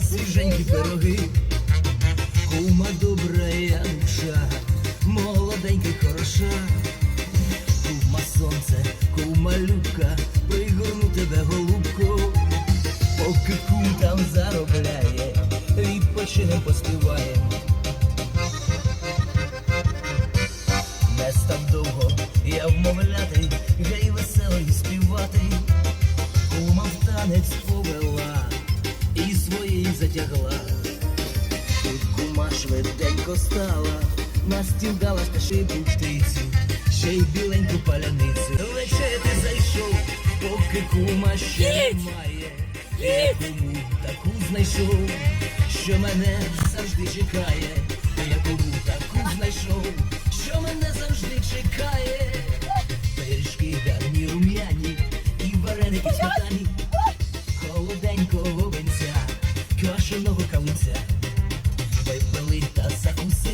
на свіженькі пироги. Кума добра я душа, молоденька хороша. Кума сонце, кума любка, пригорну тебе голубко, поки кум там заробляє, відпочинем поспіваєм. Не став довго я вмовляти, гей веселий співати. Кума в танець своєї затягла. Тут кума швиденько стала, на стіл дала та ще й птицю, ще й біленьку паляницю. Вечеряти зайшов, поки кума ще немає. Я кому таку знайшов, що мене завжди чекає. Я кому таку знайшов, що мене завжди чекає. Пиріжки гарні рум'яні і вареники сметані рукавиця, випили та закуси.